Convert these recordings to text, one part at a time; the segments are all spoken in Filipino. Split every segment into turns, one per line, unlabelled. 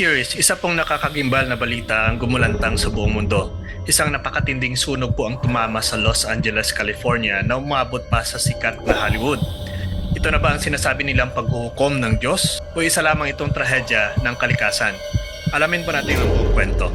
ka-curious, isa pong nakakagimbal na balita ang gumulantang sa buong mundo. Isang napakatinding sunog po ang tumama sa Los Angeles, California na umabot pa sa sikat na Hollywood. Ito na ba ang sinasabi nilang paghuhukom ng Diyos o isa lamang itong trahedya ng kalikasan? Alamin po natin ang buong kwento.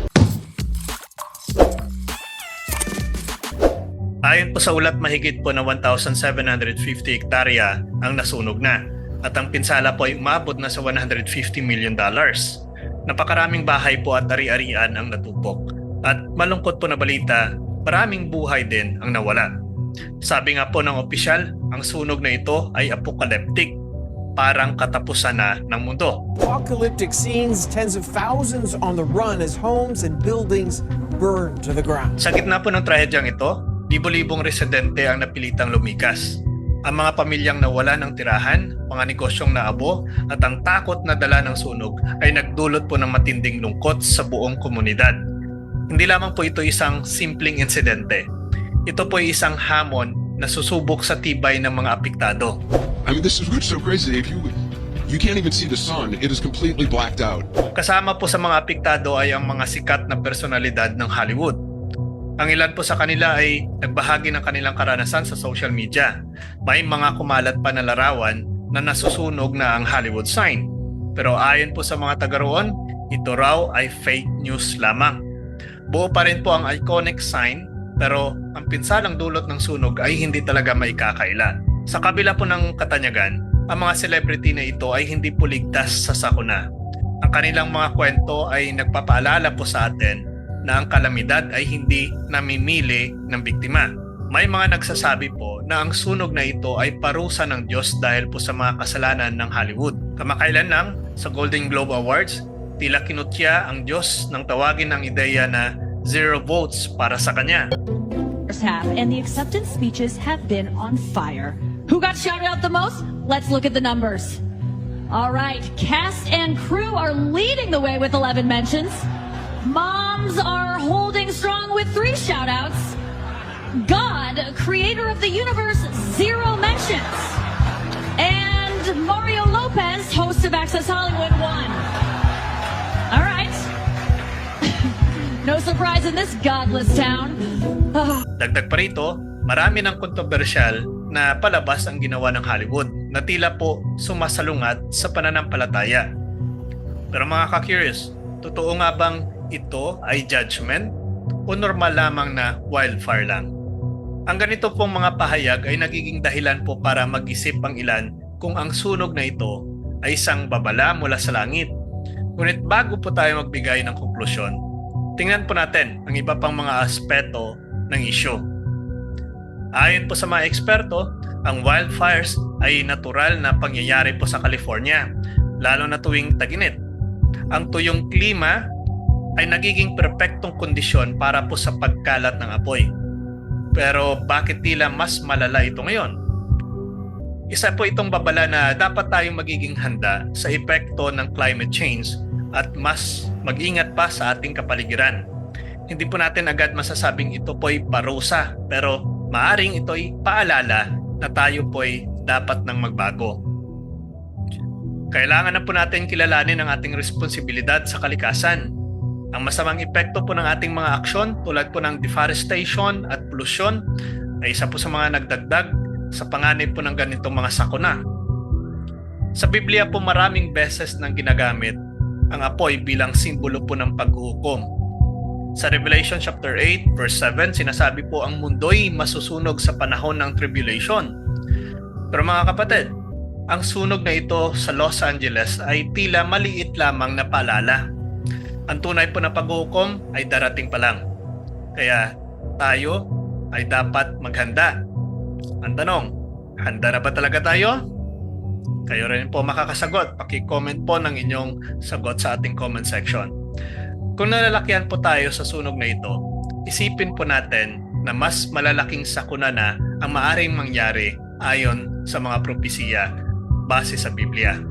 Ayon po sa ulat, mahigit po na 1,750 hektarya ang nasunog na at ang pinsala po ay umabot na sa 150 million dollars. Napakaraming bahay po at ari-arian ang natupok. At malungkot po na balita, maraming buhay din ang nawala. Sabi nga po ng opisyal, ang sunog na ito ay apocalyptic, parang katapusan na ng mundo.
Apocalyptic scenes, tens of thousands on the run as homes and buildings burn to the ground.
Sa gitna po ng trahedyang ito, libo-libong residente ang napilitang lumikas. Ang mga pamilyang nawala ng tirahan, mga negosyong naabo, at ang takot na dala ng sunog ay nagdulot po ng matinding lungkot sa buong komunidad. Hindi lamang po ito isang simpleng insidente. Ito po ay isang hamon na susubok sa tibay ng mga apektado.
I mean, this is what's so crazy. If you you can't even see the sun, it is completely blacked out.
Kasama po sa mga apektado ay ang mga sikat na personalidad ng Hollywood. Ang ilan po sa kanila ay nagbahagi ng kanilang karanasan sa social media. May mga kumalat pa na larawan na nasusunog na ang Hollywood sign. Pero ayon po sa mga taga roon, ito raw ay fake news lamang. Buo pa rin po ang iconic sign pero ang pinsalang dulot ng sunog ay hindi talaga maikakaila. Sa kabila po ng katanyagan, ang mga celebrity na ito ay hindi po ligtas sa sakuna. Ang kanilang mga kwento ay nagpapaalala po sa atin na ang kalamidad ay hindi namimili ng biktima. May mga nagsasabi po na ang sunog na ito ay parusa ng Diyos dahil po sa mga kasalanan ng Hollywood. Kamakailan lang sa Golden Globe Awards, tila kinutya ang Diyos nang tawagin ang ideya na zero votes para sa kanya.
half, and the acceptance speeches have been on fire. Who got shouted out the most? Let's look at the numbers. All right, cast and crew are leading the way with 11 mentions. Moms are holding strong with three shout outs. God, creator of the universe, zero mentions. And Mario Lopez, host of Access Hollywood, one. All right. no surprise in this godless town.
Dagdag pa rito, marami ng kontrobersyal na palabas ang ginawa ng Hollywood na tila po sumasalungat sa pananampalataya. Pero mga ka-curious, totoo nga bang ito ay judgment o normal lamang na wildfire lang? Ang ganito pong mga pahayag ay nagiging dahilan po para mag-isip ang ilan kung ang sunog na ito ay isang babala mula sa langit. Ngunit bago po tayo magbigay ng konklusyon, tingnan po natin ang iba pang mga aspeto ng issue. Ayon po sa mga eksperto, ang wildfires ay natural na pangyayari po sa California, lalo na tuwing taginit. Ang tuyong klima ay nagiging perpektong kondisyon para po sa pagkalat ng apoy. Pero bakit tila mas malala ito ngayon? Isa po itong babala na dapat tayong magiging handa sa epekto ng climate change at mas mag-ingat pa sa ating kapaligiran. Hindi po natin agad masasabing ito po ay parusa pero maaring ito ay paalala na tayo po ay dapat nang magbago. Kailangan na po natin kilalanin ang ating responsibilidad sa kalikasan. Ang masamang epekto po ng ating mga aksyon tulad po ng deforestation at pollution ay isa po sa mga nagdagdag sa panganib po ng ganitong mga sakuna. Sa Biblia po maraming beses nang ginagamit ang apoy bilang simbolo po ng paghuhukom. Sa Revelation chapter 8 verse 7 sinasabi po ang mundo'y masusunog sa panahon ng tribulation. Pero mga kapatid, ang sunog na ito sa Los Angeles ay tila maliit lamang na paalala. Ang tunay po na paghuhukom ay darating pa lang. Kaya tayo ay dapat maghanda. Ang tanong, handa na ba talaga tayo? Kayo rin po makakasagot. Paki-comment po ng inyong sagot sa ating comment section. Kung nalalakyan po tayo sa sunog na ito, isipin po natin na mas malalaking sakuna na ang maaring mangyari ayon sa mga propesiya base sa Biblia.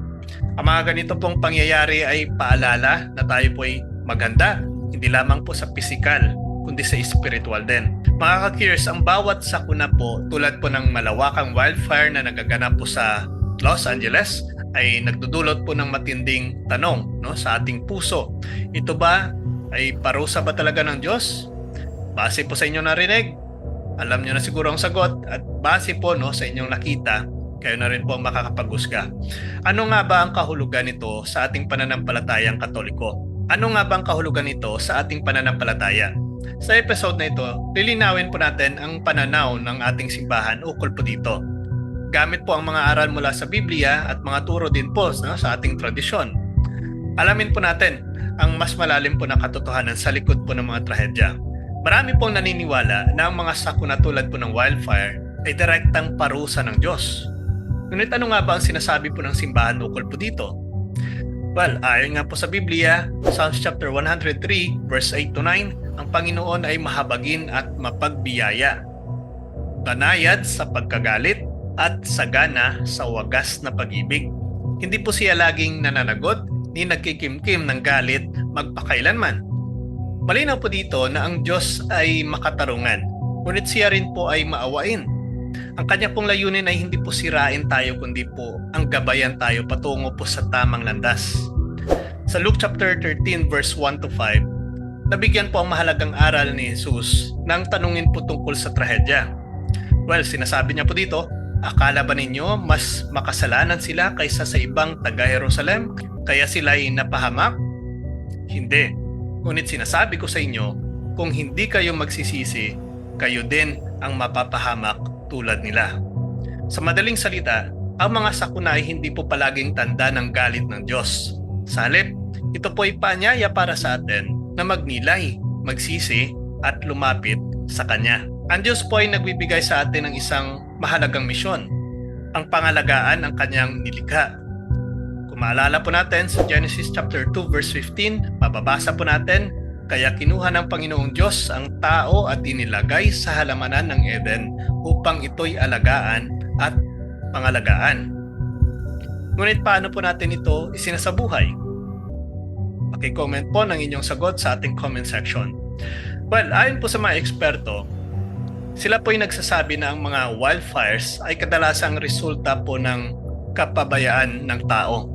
Ang mga ganito pong pangyayari ay paalala na tayo po ay maganda, hindi lamang po sa pisikal, kundi sa spiritual din. Mga ka-curious, ang bawat sakuna po tulad po ng malawakang wildfire na nagaganap po sa Los Angeles ay nagdudulot po ng matinding tanong no, sa ating puso. Ito ba ay parusa ba talaga ng Diyos? Base po sa inyong narinig, alam niyo na siguro ang sagot at base po no, sa inyong nakita, kayo na rin po ang makakapag-usga. Ano nga ba ang kahulugan nito sa ating pananampalatayang katoliko? Ano nga ba ang kahulugan nito sa ating pananampalataya? Sa episode na ito, lilinawin po natin ang pananaw ng ating simbahan ukol po dito. Gamit po ang mga aral mula sa Biblia at mga turo din po no, sa ating tradisyon. Alamin po natin ang mas malalim po na katotohanan sa likod po ng mga trahedya. Marami pong naniniwala na ang mga sakuna tulad po ng wildfire ay direktang parusa ng Diyos. Ngunit ano nga ba ang sinasabi po ng simbahan ukol po dito? Well, ayon nga po sa Biblia, Psalms chapter 103 verse 8 to 9, ang Panginoon ay mahabagin at mapagbiyaya. Banayad sa pagkagalit at sagana sa wagas na pag-ibig. Hindi po siya laging nananagot ni nagkikimkim ng galit magpakailanman. Malinaw po dito na ang Diyos ay makatarungan, ngunit siya rin po ay maawain. Ang kanya pong layunin ay hindi po sirain tayo kundi po ang gabayan tayo patungo po sa tamang landas. Sa Luke chapter 13 verse 1 to 5, nabigyan po ang mahalagang aral ni Jesus nang tanungin po tungkol sa trahedya. Well, sinasabi niya po dito, akala ba ninyo mas makasalanan sila kaysa sa ibang taga Jerusalem kaya sila ay napahamak? Hindi. Ngunit sinasabi ko sa inyo, kung hindi kayo magsisisi, kayo din ang mapapahamak tulad nila. Sa madaling salita, ang mga sakuna ay hindi po palaging tanda ng galit ng Diyos. Sa halip, ito po ay paanyaya para sa atin na magnilay, magsisi at lumapit sa Kanya. Ang Diyos po ay nagbibigay sa atin ng isang mahalagang misyon, ang pangalagaan ng Kanyang nilikha. Kung maalala po natin sa Genesis chapter 2 verse 15, mababasa po natin, kaya kinuha ng Panginoong Diyos ang tao at inilagay sa halamanan ng Eden upang ito'y alagaan at pangalagaan. Ngunit paano po natin ito isinasabuhay? Paki-comment po ng inyong sagot sa ating comment section. Well, ayon po sa mga eksperto, sila po ay nagsasabi na ang mga wildfires ay kadalasang resulta po ng kapabayaan ng tao.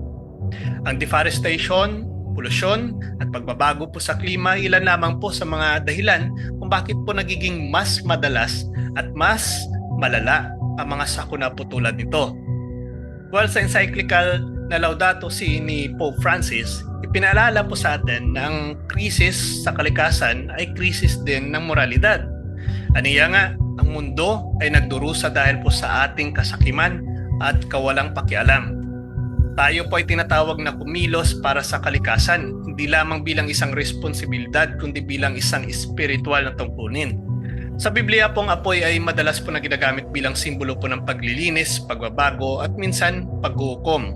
Ang deforestation, polusyon at pagbabago po sa klima ilan lamang po sa mga dahilan kung bakit po nagiging mas madalas at mas malala ang mga sakuna po tulad nito. Well, sa encyclical na Laudato Si ni Pope Francis, ipinaalala po sa atin na ang krisis sa kalikasan ay krisis din ng moralidad. Aniya nga, ang mundo ay nagdurusa dahil po sa ating kasakiman at kawalang pakialam. Tayo po ay tinatawag na kumilos para sa kalikasan, hindi lamang bilang isang responsibilidad kundi bilang isang espiritual na tungkulin. Sa Biblia pong apoy ay madalas po na ginagamit bilang simbolo po ng paglilinis, pagbabago at minsan paghukom.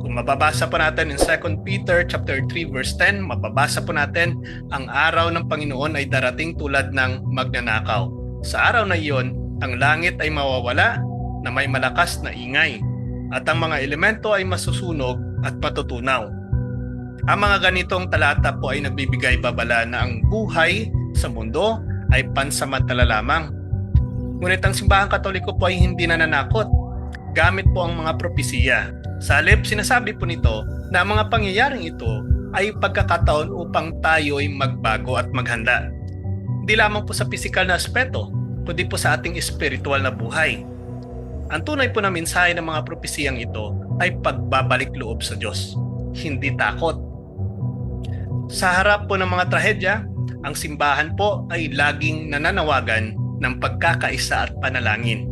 Kung mababasa po natin in 2 Peter chapter 3 verse 10, mababasa po natin ang araw ng Panginoon ay darating tulad ng magnanakaw. Sa araw na iyon, ang langit ay mawawala na may malakas na ingay at ang mga elemento ay masusunog at matutunaw. Ang mga ganitong talata po ay nagbibigay babala na ang buhay sa mundo ay pansamantala lamang. Ngunit ang simbahan katoliko po ay hindi nananakot. Gamit po ang mga propesiya. Sa halip, sinasabi po nito na ang mga pangyayaring ito ay pagkakataon upang tayo ay magbago at maghanda. Hindi lamang po sa pisikal na aspeto, kundi po sa ating espiritual na buhay. Ang tunay po na mensahe ng mga propesiyang ito ay pagbabalik loob sa Diyos, hindi takot. Sa harap po ng mga trahedya, ang simbahan po ay laging nananawagan ng pagkakaisa at panalangin.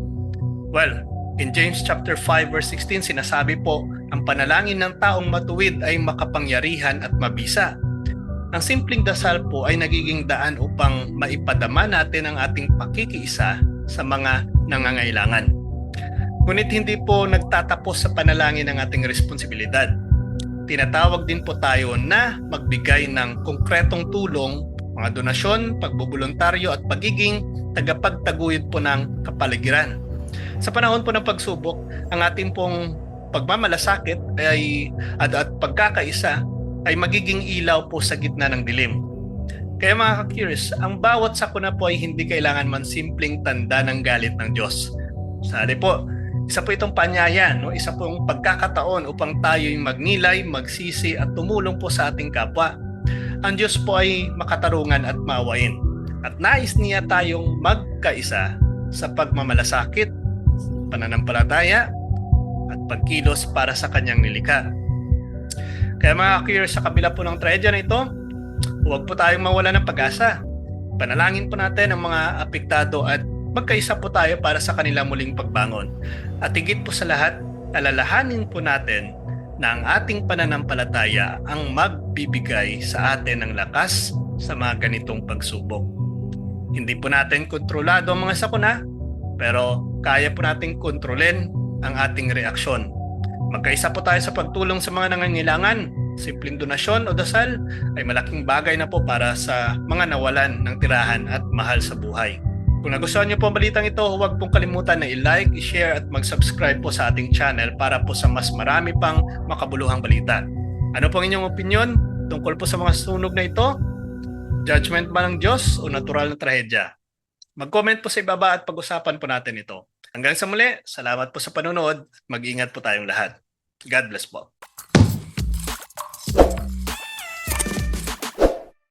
Well, in James chapter 5 verse 16 sinasabi po, ang panalangin ng taong matuwid ay makapangyarihan at mabisa. Ang simpleng dasal po ay nagiging daan upang maipadama natin ang ating pakikiisa sa mga nangangailangan. Ngunit hindi po nagtatapos sa panalangin ang ating responsibilidad. Tinatawag din po tayo na magbigay ng konkretong tulong, mga donasyon, pagbubuluntaryo at pagiging tagapagtaguyod po ng kapaligiran. Sa panahon po ng pagsubok, ang ating pong pagmamalasakit ay at, at pagkakaisa ay magiging ilaw po sa gitna ng dilim. Kaya mga ka-curious, ang bawat sakuna po ay hindi kailangan man simpleng tanda ng galit ng Diyos. Sali po, Isa po itong panyaya, no? isa pong pagkakataon upang tayo'y magnilay, magsisi at tumulong po sa ating kapwa. Ang Diyos po ay makatarungan at maawain. At nais niya tayong magkaisa sa pagmamalasakit, pananampalataya, at pagkilos para sa kanyang nilikha. Kaya mga curious sa kabila po ng tragedya na ito, huwag po tayong mawala ng pag-asa. Panalangin po natin ang mga apektado at magkaisa po tayo para sa kanilang muling pagbangon. At higit po sa lahat, alalahanin po natin na ang ating pananampalataya ang magbibigay sa atin ng lakas sa mga ganitong pagsubok. Hindi po natin kontrolado ang mga sakuna, pero kaya po nating kontrolin ang ating reaksyon. Magkaisa po tayo sa pagtulong sa mga nangangailangan. Simpleng donasyon o dasal ay malaking bagay na po para sa mga nawalan ng tirahan at mahal sa buhay. Kung nagustuhan niyo po ang balitang ito, huwag pong kalimutan na i-like, i-share at mag-subscribe po sa ating channel para po sa mas marami pang makabuluhang balita. Ano pong inyong opinion tungkol po sa mga sunog na ito? Judgment ba ng Diyos o natural na trahedya? Mag-comment po sa ibaba at pag-usapan po natin ito. Hanggang sa muli, salamat po sa panonood. Mag-ingat po tayong lahat. God bless po.